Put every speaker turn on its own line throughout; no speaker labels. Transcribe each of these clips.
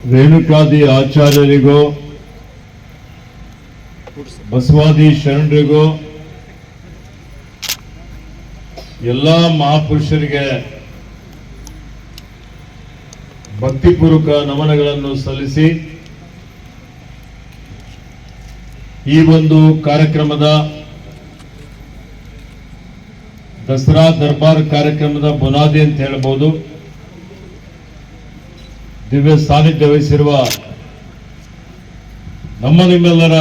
ರೇಣುಕಾದಿ ಆಚಾರ್ಯರಿಗೂ, ಬಸವಾದಿ ಶರಣರಿಗೂ, ಎಲ್ಲ ಮಹಾಪುರುಷರಿಗೆ ಭಕ್ತಿಪೂರ್ವಕ ನಮನಗಳನ್ನು ಸಲ್ಲಿಸಿ, ಈ ಒಂದು ಕಾರ್ಯಕ್ರಮದ ದಸರಾ ದರ್ಬಾರ್ ಕಾರ್ಯಕ್ರಮದ ಬುನಾದಿ ಅಂತ ಹೇಳ್ಬೋದು. ದಿವ್ಯ ಸಾನ್ನಿಧ್ಯ ವಹಿಸಿರುವ ನಮ್ಮ ನಿಮ್ಮೆಲ್ಲರ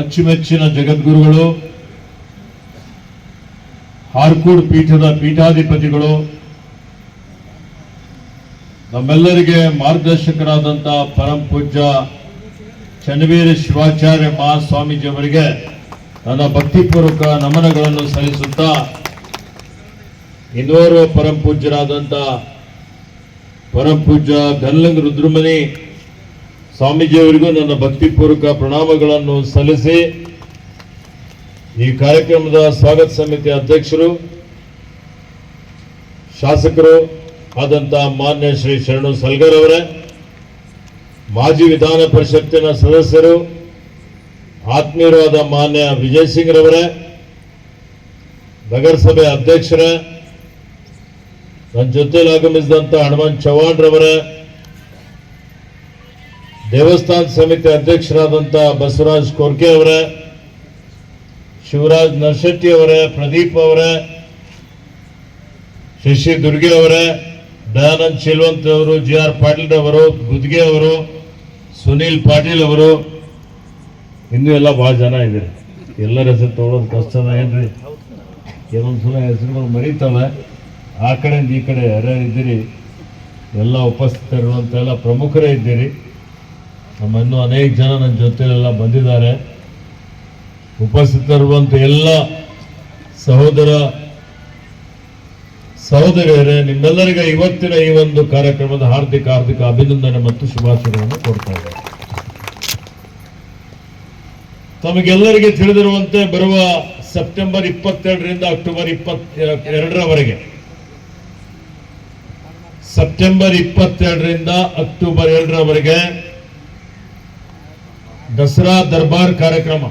ಅಚ್ಚುಮೆಚ್ಚಿನ ಜಗದ್ಗುರುಗಳು, ಹಾರ್ಕೂಡ್ ಪೀಠದ ಪೀಠಾಧಿಪತಿಗಳು, ನಮ್ಮೆಲ್ಲರಿಗೆ ಮಾರ್ಗದರ್ಶಕರಾದಂಥ ಪರಂ ಪೂಜ್ಯ ಚನ್ನವೀರ ಶಿವಾಚಾರ್ಯ ಮಹಾಸ್ವಾಮೀಜಿ ಅವರಿಗೆ ನನ್ನ ಭಕ್ತಿಪೂರ್ವಕ ನಮನಗಳನ್ನು ಸಲ್ಲಿಸುತ್ತಾ, ಇನ್ನೋರ್ವ ಪರಂ ಪೂಜ್ಯರಾದಂಥ ಪರಂ ಪೂಜ್ಯ ಗಲ್ಲಂಗ್ ರುದ್ರಮಣಿ ಸ್ವಾಮೀಜಿಯವರಿಗೂ ನನ್ನ ಭಕ್ತಿಪೂರ್ವಕ ಪ್ರಣಾಮಗಳನ್ನು ಸಲ್ಲಿಸಿ ಈ ಕಾರ್ಯಕ್ರಮದ ಸ್ವಾಗತ ಸಮಿತಿ ಅಧ್ಯಕ್ಷರು, ಶಾಸಕರು ಆದಂತಹ ಮಾನ್ಯ ಶ್ರೀ ಶರಣು ಸಲ್ಗರ್ ಅವರೇ, ಮಾಜಿ ವಿಧಾನ ಪರಿಷತ್ತಿನ ಸದಸ್ಯರು, ಆತ್ಮೀಯರಾದ ಮಾನ್ಯ ವಿಜಯ್ ಸಿಂಗ್ ರವರೇ ನಗರಸಭೆ ಅಧ್ಯಕ್ಷರೇ ನನ್ನ ಜೊತೆಯಲ್ಲಿ ಆಗಮಿಸಿದಂತ ಹನುಮಾನ್ ಚವ್ಹಾಣ್ ರವರ ದೇವಸ್ಥಾನ ಸಮಿತಿ ಅಧ್ಯಕ್ಷರಾದಂಥ ಬಸವರಾಜ್ ಕೋರ್ಕೆ ಅವರ, ಶಿವರಾಜ್ ನರ್ಶೆಟ್ಟಿ ಅವರ, ಪ್ರದೀಪ್ ಅವರ, ಶಶಿ ದುರ್ಗೆ ಅವರ, ದಯಾನಂದ್ ಶಿಲ್ವಂತ್ ಅವರು, ಜಿ ಆರ್ ಪಾಟೀಲ್ ಅವರು, ಗುದ್ಗೆ ಅವರು, ಸುನೀಲ್ ಪಾಟೀಲ್ ಅವರು, ಇನ್ನೂ ಎಲ್ಲ ಭಾಳ ಜನ ಇದ್ದಾರೆ. ಎಲ್ಲರ ಹೆಸರು ತೊಗೊಳೋದು ಕಷ್ಟ ಏನ್ರಿ? ಕೆಲವೊಂದು ಸಲ ಹೆಸರುಗಳು ಮರೀತವೆ. ಆ ಕಡೆಯಿಂದ ಈ ಕಡೆ ಯಾರ್ಯಾರು ಇದ್ದೀರಿ? ಎಲ್ಲ ಉಪಸ್ಥಿತರಿರುವಂಥ ಎಲ್ಲ ಪ್ರಮುಖರೇ ಇದ್ದೀರಿ. ನಮ್ಮ ಇನ್ನೂ ಅನೇಕ ಜನ ನನ್ನ ಜೊತೆಲೆಲ್ಲ ಬಂದಿದ್ದಾರೆ. ಉಪಸ್ಥಿತರಿರುವಂಥ ಎಲ್ಲ ಸಹೋದರ ಸಹೋದರಿಯರೇ, ನಿಮ್ಮೆಲ್ಲರಿಗೆ ಇವತ್ತಿನ ಈ ಒಂದು ಕಾರ್ಯಕ್ರಮದ ಹಾರ್ದಿಕ ಹಾರ್ದಿಕ ಅಭಿನಂದನೆ ಮತ್ತು ಶುಭಾಶಯಗಳನ್ನು ಕೊಡ್ತಾ ಇದ್ದಾರೆ ತಮಗೆಲ್ಲರಿಗೆ ತಿಳಿದಿರುವಂತೆ ಬರುವ ಸೆಪ್ಟೆಂಬರ್ ಇಪ್ಪತ್ತೆರಡರಿಂದ ಅಕ್ಟೋಬರ್ ಇಪ್ಪತ್ ಎರಡರವರೆಗೆ ಸೆಪ್ಟೆಂಬರ್ ಇಪ್ಪತ್ತೆರಡರಿಂದ ಅಕ್ಟೋಬರ್ ಎರಡರವರೆಗೆ ದಸರಾ ದರ್ಬಾರ್ ಕಾರ್ಯಕ್ರಮ.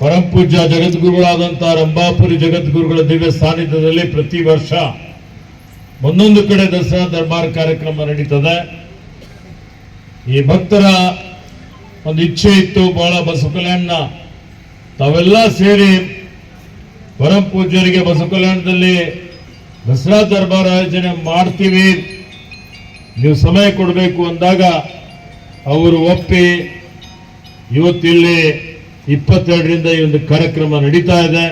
ಪರಂ ಪೂಜ್ಯ ಜಗದ್ಗುರುಗಳಾದಂತಹ ರಂಭಾಪುರಿ ಜಗದ್ಗುರುಗಳ ದಿವ್ಯ ಸಾನ್ನಿಧ್ಯದಲ್ಲಿ ಪ್ರತಿ ವರ್ಷ ಒಂದೊಂದು ಕಡೆ ದಸರಾ ದರ್ಬಾರ್ ಕಾರ್ಯಕ್ರಮ ನಡೀತದೆ. ಈ ಭಕ್ತರ ಒಂದು ಇಚ್ಛೆ ಇತ್ತು, ಬಹಳ ಬಸವ ಕಲ್ಯಾಣ ತಾವೆಲ್ಲ ಸೇರಿ ಪರಂ ಪೂಜ್ಯರಿಗೆ ಬಸವ ಕಲ್ಯಾಣದಲ್ಲಿ ದಸರಾ ದರ್ಬಾರ್ ಆಯೋಜನೆ ಮಾಡ್ತೀವಿ. ನೀವು ಸಮಯ ಕೊಡಬೇಕು ಅಂದಾಗ ಅವರು ಒಪ್ಪಿ ಇವತ್ತಿಲ್ಲಿ ಇಪ್ಪತ್ತೆರಡರಿಂದ ಈ ಒಂದು ಕಾರ್ಯಕ್ರಮ ನಡೀತಾ ಇದೆ.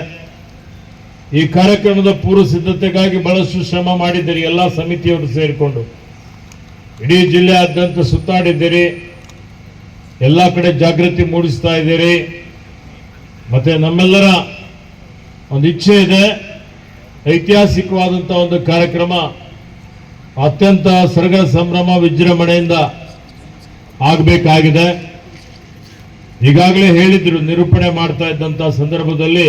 ಈ ಕಾರ್ಯಕ್ರಮದ ಪೂರ್ವ ಸಿದ್ಧತೆಗಾಗಿ ಬಹಳಷ್ಟು ಶ್ರಮ ಮಾಡಿದ್ದೀರಿ, ಎಲ್ಲ ಸಮಿತಿಯವರು ಸೇರಿಕೊಂಡು. ಇಡೀ ಜಿಲ್ಲೆಯಾದ್ಯಂತ ಸುತ್ತಾಡಿದ್ದೀರಿ. ಎಲ್ಲ ಕಡೆ ಜಾಗೃತಿ ಮೂಡಿಸ್ತಾ ಇದ್ದೀರಿ. ಮತ್ತೆ ನಮ್ಮೆಲ್ಲರ ಒಂದು ಇಚ್ಛೆ ಇದೆ. ಐತಿಹಾಸಿಕವಾದಂಥ ಒಂದು ಕಾರ್ಯಕ್ರಮ, ಅತ್ಯಂತ ಸರ್ಗ ಸಂಭ್ರಮ, ವಿಜೃಂಭಣೆಯಿಂದ ಆಗಬೇಕಾಗಿದೆ. ಈಗಾಗಲೇ ಹೇಳಿದ್ರು, ನಿರೂಪಣೆ ಮಾಡ್ತಾ ಇದ್ದಂಥ ಸಂದರ್ಭದಲ್ಲಿ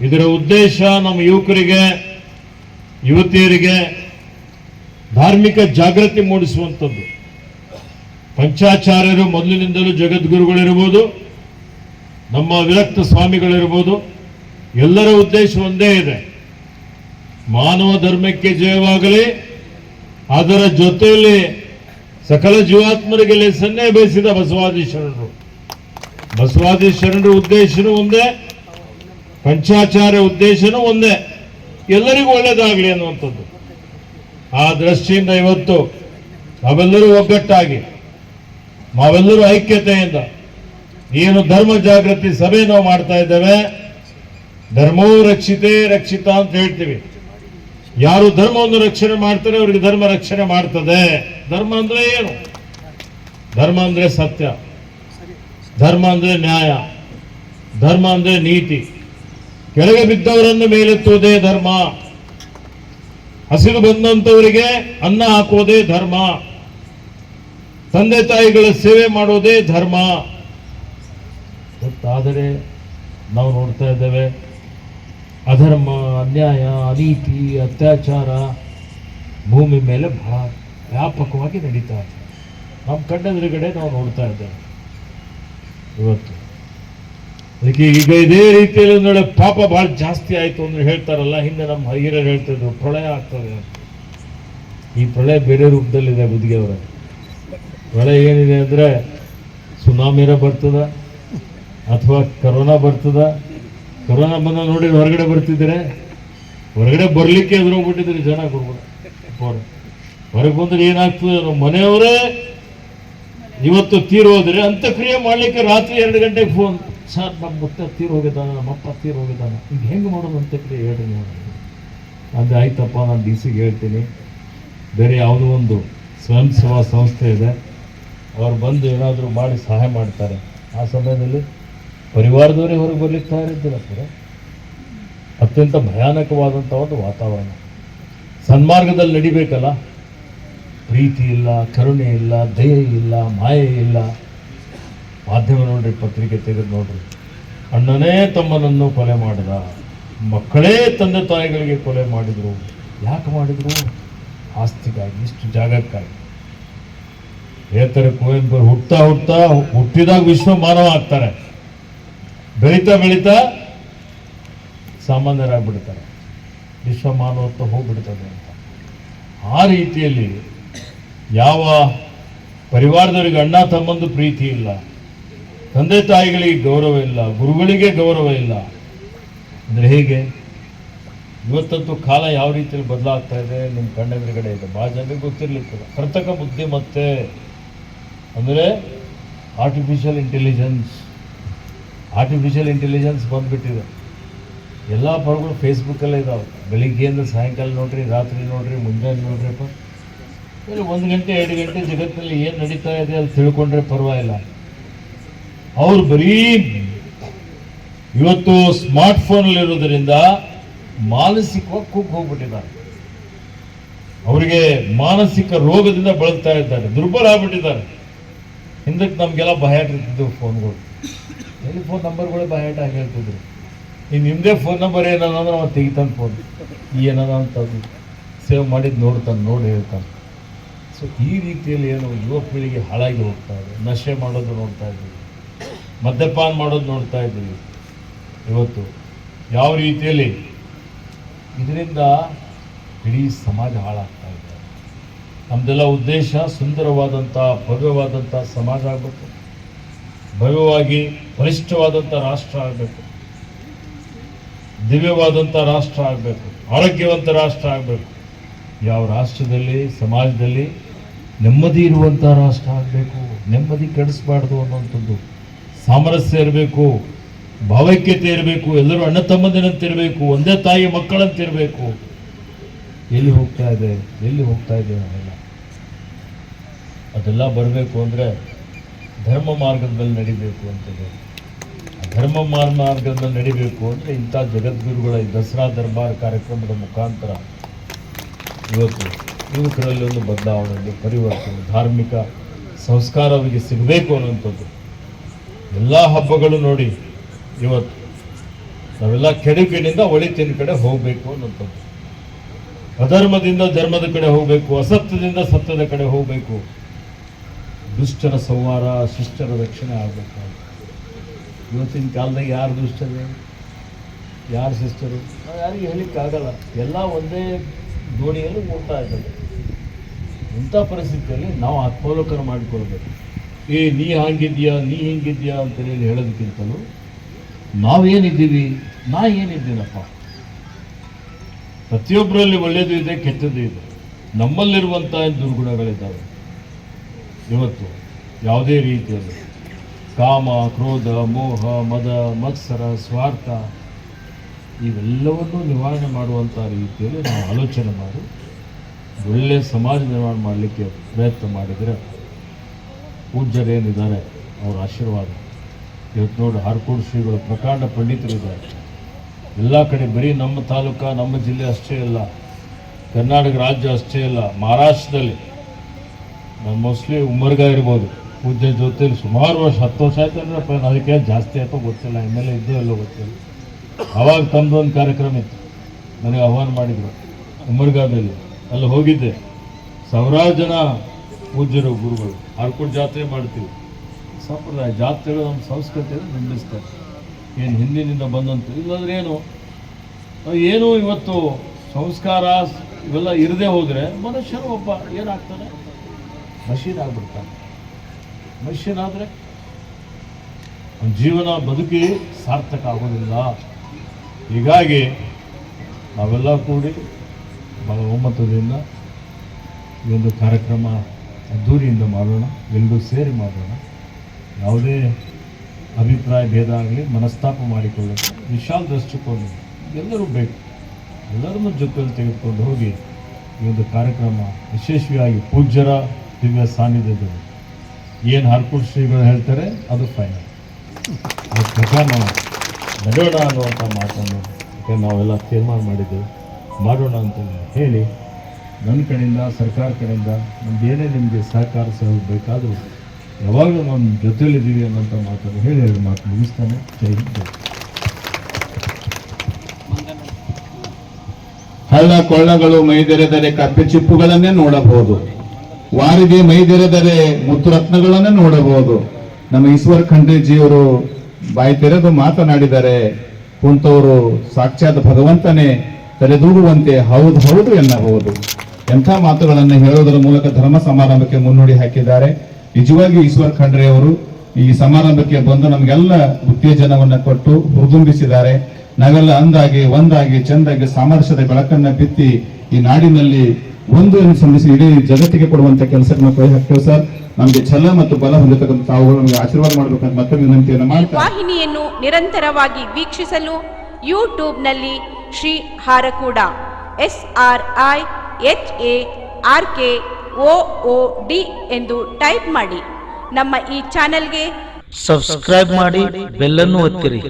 ಇದರ ಉದ್ದೇಶ ನಮ್ಮ ಯುವಕರಿಗೆ, ಯುವತಿಯರಿಗೆ ಧಾರ್ಮಿಕ ಜಾಗೃತಿ ಮೂಡಿಸುವಂಥದ್ದು. ಪಂಚಾಚಾರ್ಯರು ಮೊದಲಿನಿಂದಲೂ ಜಗದ್ಗುರುಗಳಿರ್ಬೋದು, ನಮ್ಮ ವಿರಕ್ತ ಸ್ವಾಮಿಗಳಿರ್ಬೋದು, ಎಲ್ಲರ ಉದ್ದೇಶ ಒಂದೇ ಇದೆ. ಮಾನವ ಧರ್ಮಕ್ಕೆ ಜಯವಾಗಲಿ, ಅದರ ಜೊತೆಯಲ್ಲಿ ಸಕಲ ಜೀವಾತ್ಮರಿಗೆ ಲೆಸನ್ನೇ ಬಯಸಿದ ಬಸವಾದಿ ಶರಣರು ಬಸವಾದಿ ಶರಣರ ಉದ್ದೇಶನೂ ಒಂದೇ, ಪಂಚಾಚಾರ್ಯ ಉದ್ದೇಶನೂ ಒಂದೇ. ಎಲ್ಲರಿಗೂ ಒಳ್ಳೇದಾಗಲಿ ಅನ್ನುವಂಥದ್ದು. ಆ ದೃಷ್ಟಿಯಿಂದ ಇವತ್ತು ನಾವೆಲ್ಲರೂ ಒಗ್ಗಟ್ಟಾಗಿ, ನಾವೆಲ್ಲರೂ ಐಕ್ಯತೆಯಿಂದ ಏನು ಧರ್ಮ ಜಾಗೃತಿ ಸಭೆ ನಾವು ಮಾಡ್ತಾ ಇದ್ದೇವೆ ಧರ್ಮೋ ರಕ್ಷಿತೇ ರಕ್ಷಿತ ಅಂತ ಹೇಳ್ತೀವಿ. ಯಾರು ಧರ್ಮವನ್ನು ರಕ್ಷಣೆ ಮಾಡ್ತಾರೆ, ಅವರಿಗೆ ಧರ್ಮ ರಕ್ಷಣೆ ಮಾಡ್ತದೆ. ಧರ್ಮ ಅಂದ್ರೆ ಏನು? ಧರ್ಮ ಅಂದ್ರೆ ಸತ್ಯ. ಧರ್ಮ ಅಂದ್ರೆ ನ್ಯಾಯ. ಧರ್ಮ ಅಂದ್ರೆ ನೀತಿ. ಕೆಳಗೆ ಬಿದ್ದವರನ್ನು ಮೇಲೆತ್ತುವುದೇ ಧರ್ಮ. ಹಸಿರು ಬಂದಂತವರಿಗೆ ಅನ್ನ ಹಾಕುವುದೇ ಧರ್ಮ. ತಂದೆ ತಾಯಿಗಳ ಸೇವೆ ಮಾಡೋದೇ ಧರ್ಮ. ಗೊತ್ತಾದರೆ ನಾವು ನೋಡ್ತಾ ಇದ್ದೇವೆ ಅಧರ್ಮ, ಅನ್ಯಾಯ, ಅನೀತಿ, ಅತ್ಯಾಚಾರ ಭೂಮಿ ಮೇಲೆ ಬಹಳ ವ್ಯಾಪಕವಾಗಿ ನಡೀತಾ ಇದೆ. ನಮ್ಮ ಕಣ್ಣೆದುರುಗಡೆ ನಾವು ನೋಡ್ತಾ ಇದ್ದೇವೆ. ಇವತ್ತು. ಅದಕ್ಕೆ ಈಗ ಇದೇ ರೀತಿಯಲ್ಲಿ ಒಂದು ಪಾಪ ಭಾಳ ಜಾಸ್ತಿ ಆಯಿತು ಅಂದ್ರೆ ಹೇಳ್ತಾರಲ್ಲ, ಹಿಂದೆ ನಮ್ಮ ಹಿರಿಯರು ಹೇಳ್ತಿದ್ರು, ಪ್ರಳಯ ಆಗ್ತದೆ ಈ ಪ್ರಳಯ ಬೇರೆ ರೂಪದಲ್ಲಿದೆ ಗುದ್ಗೆ ಅವರ ಪ್ರಳಯ ಏನಿದೆ ಅಂದರೆ ಸುನಾಮಿರ ಬರ್ತದ, ಅಥವಾ ಕರೋನಾ ಬರ್ತದ ಕರೋನಾ ಬಂದ ನೋಡಿ ಹೊರಗಡೆ ಬರ್ತಿದ್ದಾರೆ. ಹೊರಗಡೆ ಬರಲಿಕ್ಕೆ ಎದುರೋಗ್ಬಿಟ್ಟಿದ್ರು ಜನ ಕೊಡ್ಬೋದು ಹೊರಗೆ ಬಂದ್ರೆ ಏನಾಗ್ತದೆ ನಮ್ಮ ಮನೆಯವರೇ ಇವತ್ತು ತೀರ್ ಹೋದ್ರೆ ಅಂತ್ಯಕ್ರಿಯೆ ಮಾಡ್ಲಿಕ್ಕೆ ರಾತ್ರಿ ಎರಡು ಗಂಟೆಗೆ ಫೋನ್ ಸರ್ ನಮ್ಮ ಮುತ್ತ ತೀರ್ ನಮ್ಮ ಅಪ್ಪ ತೀರ್ ಹೋಗಿದ್ದಾನೆ. ಈಗ ಹೆಂಗೆ ಮಾಡೋದು ಅಂತ್ಯಕ್ರಿಯೆ ಹೇಳಿ ನೋಡಿ ಅದು, ಆಯ್ತಪ್ಪ, ನಾನು ಡಿ ಸಿಗೆ ಹೇಳ್ತೀನಿ. ಬೇರೆ ಯಾವುದೋ ಒಂದು ಸ್ವಯಂ ಸೇವಾ ಸಂಸ್ಥೆ ಇದೆ. ಅವ್ರು ಬಂದು ಏನಾದರೂ ಮಾಡಿ ಸಹಾಯ ಮಾಡ್ತಾರೆ. ಆ ಸಮಯದಲ್ಲಿ ಪರಿವಾರದವರೇ ಹೊರಗೆ ಬರಲಿಕ್ಕೆ ತಯಾರಿದ್ದಿಲ್ಲ ಸರ್ ಅತ್ಯಂತ ಭಯಾನಕವಾದಂಥ ಒಂದು ವಾತಾವರಣ. ಸನ್ಮಾರ್ಗದಲ್ಲಿ ನಡಿಬೇಕಲ್ಲ? ಪ್ರೀತಿ ಇಲ್ಲ, ಕರುಣೆ ಇಲ್ಲ, ದಯೆ ಇಲ್ಲ, ಮಾಯೆ ಇಲ್ಲ. ಮಾಧ್ಯಮ ನೋಡ್ರಿ, ಪತ್ರಿಕೆ ತೆಗೆದು ನೋಡ್ರಿ. ಅಣ್ಣನೇ ತಮ್ಮನನ್ನು ಕೊಲೆ ಮಾಡಿದ, ಮಕ್ಕಳೇ ತಂದೆ ತಾಯಿಗಳಿಗೆ ಕೊಲೆ ಮಾಡಿದ್ರು. ಯಾಕೆ ಮಾಡಿದ್ರು? ಆಸ್ತಿಗಾಗಿ, ಇಷ್ಟು ಜಾಗಕ್ಕಾಗಿ. ಹೇಳ್ತಾರೆ ಕುವೆಂಪು ಹುಟ್ಟಾ ಹುಟ್ಟಾ ಹುಟ್ಟಿದಾಗ ವಿಶ್ವ ಮಾನವ ಆಗ್ತಾರೆ. ಬೆಳೀತಾ ಬೆಳೀತಾ ಸಾಮಾನ್ಯರಾಗ್ಬಿಡ್ತಾರೆ. ವಿಶ್ವ ಮಾನವತ್ವ ಹೋಗ್ಬಿಡ್ತದೆ ಅಂತ. ಆ ರೀತಿಯಲ್ಲಿ ಯಾವ ಪರಿವಾರದವರಿಗೆ ಅಣ್ಣ, ತಮ್ಮಂದು ಪ್ರೀತಿ ಇಲ್ಲ, ತಂದೆ, ತಾಯಿಗಳಿಗೆ ಗೌರವ ಇಲ್ಲ, ಗುರುಗಳಿಗೆ ಗೌರವ ಇಲ್ಲ, ಅಂದರೆ ಹೇಗೆ? ಇವತ್ತಂತೂ ಕಾಲ ಯಾವ ರೀತಿಯಲ್ಲಿ ಬದಲಾಗ್ತಾ ಇದೆ? ನಿಮ್ಮ ಕಣ್ಣೆದುರುಗಡೆ ಇದೆ. ಭಾಳ ಜನರಿಗೆ ಗೊತ್ತಿರಲಿಕ್ಕಿಲ್ಲ. ಕೃತಕ ಬುದ್ಧಿಮತ್ತೆ ಅಂದರೆ ಆರ್ಟಿಫಿಷಿಯಲ್ ಇಂಟೆಲಿಜೆನ್ಸ್ ಆರ್ಟಿಫಿಷಿಯಲ್ ಇಂಟೆಲಿಜೆನ್ಸ್ ಬಂದುಬಿಟ್ಟಿದೆ. ಎಲ್ಲ ಪರಗಳು ಫೇಸ್ಬುಕ್ಕಲ್ಲೇ ಇದಾವೆ. ಬೆಳಿಗ್ಗೆಯಿಂದ ಸಾಯಂಕಾಲ ನೋಡ್ರಿ, ರಾತ್ರಿ ನೋಡ್ರಿ, ಮುಂಜಾನೆ ನೋಡ್ರಿಪ್ಪ. ಇಲ್ಲಿ ಒಂದು ಗಂಟೆ, ಎರಡು ಗಂಟೆ ಜಗತ್ತಿನಲ್ಲಿ ಏನು ನಡೀತಾ ಇದೆ ಅದು ತಿಳ್ಕೊಂಡ್ರೆ ಪರವಾಗಿಲ್ಲ. ಅವ್ರು ಬರೀ ಇವತ್ತು ಸ್ಮಾರ್ಟ್ ಇರುವುದರಿಂದ ಮಾನಸಿಕವಾಗಿ ಕುಗ್ಗಿ ಹೋಗ್ಬಿಟ್ಟಿದ್ದಾರೆ. ಅವರಿಗೆ ಮಾನಸಿಕ ರೋಗದಿಂದ ಬಳಲ್ತಾ ಇದ್ದಾರೆ. ದುರ್ಬಲ ಆಗ್ಬಿಟ್ಟಿದ್ದಾರೆ. ಹಿಂದಕ್ಕೆ ನಮಗೆಲ್ಲ ಭಯ ಇರ್ತಿದ್ದವು ಫೋನ್ಗಳು. ಟೆಲಿಫೋನ್ ನಂಬರ್ಗಳೇ ಆಗಿ ಹೇಳ್ತಿದ್ರು. ಈಗ ನಿಮ್ಮದೇ ಫೋನ್ ನಂಬರ್ ಏನದ ಅಂದ್ರೆ ಅವ್ನು ತೆಗಿತಾನೆ ಫೋನ್ ಏನದ ಅಂತ ಸೇವ್ ಮಾಡಿದ್ದು ನೋಡ್ತಾನೆ, ನೋಡಿ ಹೇಳ್ತಾನೆ. ಸೊ ಈ ರೀತಿಯಲ್ಲಿ ಏನು ಯುವ ಪೀಳಿಗೆ ಹಾಳಾಗಿ ಹೋಗ್ತಾ ಇದೆ. ನಶೆ ಮಾಡೋದು ನೋಡ್ತಾ ಇದ್ದೀವಿ. ಮದ್ಯಪಾನ ಮಾಡೋದು ನೋಡ್ತಾ ಇದ್ದೀವಿ. ಇವತ್ತು ಯಾವ ರೀತಿಯಲ್ಲಿ ಇದರಿಂದ ಇಡೀ ಸಮಾಜ ಹಾಳಾಗ್ತಾ ಇದೆ. ನಮ್ದೆಲ್ಲ ಉದ್ದೇಶ ಸುಂದರವಾದಂಥ ಭವ್ಯವಾದಂಥ ಸಮಾಜ ಆಗಬೇಕು. ಭವ್ಯವಾಗಿ ಬಲಿಷ್ಠವಾದಂಥ ರಾಷ್ಟ್ರ ಆಗಬೇಕು. ದಿವ್ಯವಾದಂಥ ರಾಷ್ಟ್ರ ಆಗಬೇಕು. ಆರೋಗ್ಯವಂತ ರಾಷ್ಟ್ರ ಆಗಬೇಕು. ಯಾವ ರಾಷ್ಟ್ರದಲ್ಲಿ, ಸಮಾಜದಲ್ಲಿ ನೆಮ್ಮದಿ ಇರುವಂಥ ರಾಷ್ಟ್ರ ಆಗಬೇಕು, ನೆಮ್ಮದಿ ಕೆಡಿಸ್ಬಾರ್ದು ಅನ್ನುವಂಥದ್ದು. ಸಾಮರಸ್ಯ ಇರಬೇಕು, ಭಾವೈಕ್ಯತೆ ಇರಬೇಕು, ಎಲ್ಲರೂ ಅಣ್ಣ ತಮ್ಮದಿನಂತಿರಬೇಕು ಒಂದೇ ತಾಯಿ ಮಕ್ಕಳಂತಿರಬೇಕು. ಎಲ್ಲಿ ಹೋಗ್ತಾ ಇದೆ, ಎಲ್ಲಿ ಹೋಗ್ತಾ ಇದೆ ನಾವೆಲ್ಲ ಅದೆಲ್ಲ ಬರಬೇಕು ಅಂದರೆ ಧರ್ಮ ಮಾರ್ಗದಲ್ಲಿ ನಡಿಬೇಕು ಅಂತಿದೆ ಆ ಧರ್ಮ ಮಾರ್- ಮಾರ್ಗದಲ್ಲಿ ನಡಿಬೇಕು ಅಂದರೆ ಇಂಥ ಜಗದ್ಗುರುಗಳ ದಸರಾ ದರ್ಬಾರ್ ಕಾರ್ಯಕ್ರಮದ ಮುಖಾಂತರ ಇವತ್ತು ಯುವಕರಲ್ಲಿ ಒಂದು ಬದಲಾವಣೆ ಪರಿವರ್ತನೆ, ಧಾರ್ಮಿಕ ಸಂಸ್ಕಾರ ಅವರಿಗೆ ಸಿಗಬೇಕು ಅನ್ನುವಂಥದ್ದು. ಎಲ್ಲ ಹಬ್ಬಗಳು ನೋಡಿ ಇವತ್ತು ನಾವೆಲ್ಲ ಕೆಡುಕಿನಿಂದ ಒಳಿತಿನ ಕಡೆ ಹೋಗಬೇಕು ಅನ್ನುವಂಥದ್ದು. ಅಧರ್ಮದಿಂದ ಧರ್ಮದ ಕಡೆ ಹೋಗಬೇಕು, ಅಸತ್ಯದಿಂದ ಸತ್ಯದ ಕಡೆ ಹೋಗಬೇಕು. ದುಷ್ಟರ ಸಂವಾರ ಶಿಷ್ಟರ ರಕ್ಷಣೆ ಆಗಬೇಕು ಇವತ್ತಿನ ಕಾಲದಾಗ ಯಾರು ದುಷ್ಟರು? ಯಾರು ಶಿಷ್ಟರು? ನಾವು ಯಾರಿಗೆ ಹೇಳಲಿಕ್ಕಾಗಲ್ಲ ಎಲ್ಲ ಒಂದೇ ದೋಣಿಯಲ್ಲಿ ಓಡ್ತಾ ಇದ್ದಾರೆ. ಇಂಥ ಪರಿಸ್ಥಿತಿಯಲ್ಲಿ ನಾವು ಆತ್ಮಾವಲೋಕನ ಮಾಡಿಕೊಳ್ಬೇಕು. ಏ, ನೀ ಹಾಗಿದ್ಯಾ ನೀ ಹಿಂಗಿದ್ಯಾ ಅಂತೇಳಿ ಹೇಳೋದಕ್ಕಿಂತಲೂ ನಾವೇನಿದ್ದೀವಿ, ನಾ ಏನಿದ್ದೀನಪ್ಪ? ಪ್ರತಿಯೊಬ್ಬರಲ್ಲಿ ಒಳ್ಳೆಯದು ಇದೆ, ಕೆಟ್ಟದ್ದು ಇದೆ. ನಮ್ಮಲ್ಲಿರುವಂಥ ದುರ್ಗುಣಗಳಿದ್ದಾವೆ. ಇವತ್ತು ಯಾವುದೇ ರೀತಿಯಲ್ಲಿ ಕಾಮ, ಕ್ರೋಧ, ಮೋಹ, ಮದ, ಮತ್ಸರ, ಸ್ವಾರ್ಥ ಇವೆಲ್ಲವನ್ನು ನಿವಾರಣೆ ಮಾಡುವಂಥ ರೀತಿಯಲ್ಲಿ ನಾವು ಆಲೋಚನೆ ಮಾಡಿ ಒಳ್ಳೆಯ ಸಮಾಜ ನಿರ್ಮಾಣ ಮಾಡಲಿಕ್ಕೆ ಪ್ರಯತ್ನ ಮಾಡಿದರೆ ಪೂಜ್ಯರೇನಿದ್ದಾರೆ ಅವರ ಆಶೀರ್ವಾದ. ಇವತ್ತು ನೋಡಿ, ಹಾರ್ಕೋಡ್ ಶ್ರೀಗಳು, ಪ್ರಕಾಂಡ ಪಂಡಿತರಿದ್ದಾರೆ ಎಲ್ಲ ಕಡೆ ಬರೀ ನಮ್ಮ ತಾಲೂಕ, ನಮ್ಮ ಜಿಲ್ಲೆ ಅಷ್ಟೇ ಅಲ್ಲ, ಕರ್ನಾಟಕ ರಾಜ್ಯ ಅಷ್ಟೇ ಅಲ್ಲ, ಮಹಾರಾಷ್ಟ್ರದಲ್ಲಿ ಮೋಸ್ಟ್ಲಿ ಉಮರ್ಗ ಇರ್ಬೋದು. ಪೂಜೆ ಜೊತೆಲಿ ಸುಮಾರು ವರ್ಷ, ಹತ್ತು ವರ್ಷ ಆಯ್ತು ಅಂದ್ರೆ ಅದಕ್ಕೆ ಜಾಸ್ತಿ ಆಯ್ತೋ ಗೊತ್ತಿಲ್ಲ. ಎಂ ಎಲ್ ಎ ಇದ್ದೋ ಇಲ್ಲೋ ಗೊತ್ತಿಲ್ಲ. ಅವಾಗ ತಮ್ಮದು ಒಂದು ಕಾರ್ಯಕ್ರಮ ಇತ್ತು. ನನಗೆ ಆಹ್ವಾನ ಮಾಡಿದರು. ಉಮರ್ಗಾದಲ್ಲಿ ಅಲ್ಲಿ ಹೋಗಿದ್ದೆ. ಸಾವಿರಾರು ಜನ ಪೂಜ್ಯರು, ಗುರುಗಳು. ಆರ್ಕೋಟ್ ಜಾತ್ರೆ ಮಾಡ್ತೀವಿ. ಸಂಪ್ರದಾಯ ಜಾತ್ರೆಗಳು ನಮ್ಮ ಸಂಸ್ಕೃತಿಯನ್ನು ಬಿಂಬಿಸ್ತಾರೆ. ಏನು ಹಿಂದಿನಿಂದ ಬಂದಂತ ಇಲ್ಲಾಂದ್ರೆ ಏನು? ಏನು ಇವತ್ತು ಸಂಸ್ಕಾರ ಇವೆಲ್ಲ ಇರದೇ ಹೋದರೆ ಮನುಷ್ಯರು ಒಬ್ಬ ಏನಾಗ್ತಾನೆ? ಮಷೀನ್ ಆಗ್ಬಿಡ್ತಾನೆ ಮಷೀನ್ ಆದರೆ ಅವನ ಜೀವನ ಬದುಕಿ ಸಾರ್ಥಕ ಆಗೋದಿಲ್ಲ. ಹೀಗಾಗಿ ನಾವೆಲ್ಲ ಕೂಡಿ ಬಹಳ ಒಮ್ಮತದಿಂದ ಈ ಒಂದು ಕಾರ್ಯಕ್ರಮ ಅದ್ದೂರಿಯಿಂದ ಮಾಡೋಣ ಎಲ್ಲರೂ ಸೇರಿ ಮಾಡೋಣ. ಯಾವುದೇ ಅಭಿಪ್ರಾಯ, ಭೇದ ಆಗಲಿ ಮನಸ್ತಾಪ ಮಾಡಿಕೊಳ್ಳೋದು ವಿಶಾಲ ದೃಷ್ಟಿಕೋನ ಎಲ್ಲರೂ ಬೇಕು. ಎಲ್ಲರನ್ನೂ ಜೊತೆಯಲ್ಲಿ ತೆಗೆದುಕೊಂಡು ಹೋಗಿ ಈ ಒಂದು ಕಾರ್ಯಕ್ರಮ ಯಶಸ್ವಿಯಾಗಿ ಪೂಜ್ಯರ ದಿವ್ಯ ಸಾನ್ನಿಧ್ಯದಲ್ಲಿ. ಏನು ಹರ್ಕುಟ್ ಶ್ರೀಗಳು ಹೇಳ್ತಾರೆ, ಅದು ಫೈನಲ್ ಅದ್ರ ಪ್ರಕಾರ ನಾವು ಅನ್ನುವಂಥ ಮಾತನ್ನು ಯಾಕೆ ನಾವೆಲ್ಲ ತೀರ್ಮಾನ ಮಾಡಿದ್ದೇವೆ. ಮಾಡೋಣ ಅಂತ ಹೇಳಿ, ನನ್ನ ಕಡೆಯಿಂದ, ಸರ್ಕಾರ ಕಡೆಯಿಂದ ನಮ್ದು ಏನೇ ನಿಮಗೆ ಸಹಕಾರ ಸಹ ಬೇಕಾದರೂ ಯಾವಾಗಲೂ ನಿಮ್ಮ ಜೊತೆಯಲ್ಲಿದ್ದೀವಿ ಅನ್ನೋಂಥ ಮಾತನ್ನು ಹೇಳಿ ಎರಡು ಮಾತು ಮುಗಿಸ್ತಾನೆ. ಜೈ ಜೈ.
ಹಳ್ಳ ಕೊಳ್ಳಗಳು, ಮೈದೆರೆದರೆ ಕಪ್ಪೆ ಚಿಪ್ಪುಗಳನ್ನೇ ನೋಡಬಹುದು. ವಾರಿಗೆ ಮೈದೆರೆದರೆ ಮುತ್ತುರತ್ನಗಳನ್ನು ನೋಡಬಹುದು. ನಮ್ಮ ಈಶ್ವರ್ ಖಂಡೇಜಿಯವರು ಬಾಯಿ ತೆರೆದು ಮಾತನಾಡಿದರೆ, ಕುಂತವರು ಸಾಕ್ಷಾತ್ ಭಗವಂತನೇ ತಲೆದೂಡುವಂತೆ ಹೌದು ಹೌದು ಎನ್ನಬಹುದು. ಎಂಥ ಮಾತುಗಳನ್ನು ಹೇಳೋದರ ಮೂಲಕ ಧರ್ಮ ಸಮಾರಂಭಕ್ಕೆ ಮುನ್ನುಡಿ ಹಾಕಿದ್ದಾರೆ. ನಿಜವಾಗಿ ಈಶ್ವರ್ ಖಂಡ್ರೆ ಅವರು ಈ ಸಮಾರಂಭಕ್ಕೆ ಬಂದು ನಮಗೆಲ್ಲ ಉತ್ತೇಜನವನ್ನು ಕೊಟ್ಟು ಹುರಿದುಂಬಿಸಿದ್ದಾರೆ. ನಾವೆಲ್ಲ ಅಂದಾಗಿ, ಒಂದಾಗಿ, ಚಂದಾಗಿ, ಸಾಮರಸ್ಯದ ಬೆಳಕನ್ನು ಬಿತ್ತಿ ಈ ನಾಡಿನಲ್ಲಿ ಒಂದು ಸಂಬಂಧಿಸಿ ಇಡೀ ಜಗತ್ತಿಗೆ ಕೊಡುವಂತ ಕೆಲಸಕ್ಕೆ ನಾವು ಕೈ ಹಾಕ್ತೇವೆ ಸರ್. ನಮಗೆ ಛಲ ಮತ್ತು ಬಲ ಹೊಂದಿರತಕ್ಕಂಥ ತಾವುಗಳು ನಮಗೆ ಆಶೀರ್ವಾದ ಮಾಡಬೇಕಂತ ಮತ್ತೊಮ್ಮೆ ವಿನಂತಿಯನ್ನು ಮಾಡಿ
ವಾಹಿನಿಯನ್ನು ನಿರಂತರವಾಗಿ ವೀಕ್ಷಿಸಲು ಯೂಟ್ಯೂಬ್ನಲ್ಲಿ Shri Harakuda. S R I H A R K O O D ಎಂದು ಟೈಪ್ ಮಾಡಿ. ನಮ್ಮ ಈ ಚಾನೆಲ್ಗೆ
ಸಬ್ಸ್ಕ್ರೈಬ್ ಮಾಡಿ ಬೆಲ್ಲನ್ನು ಒತ್ತಿರಿ.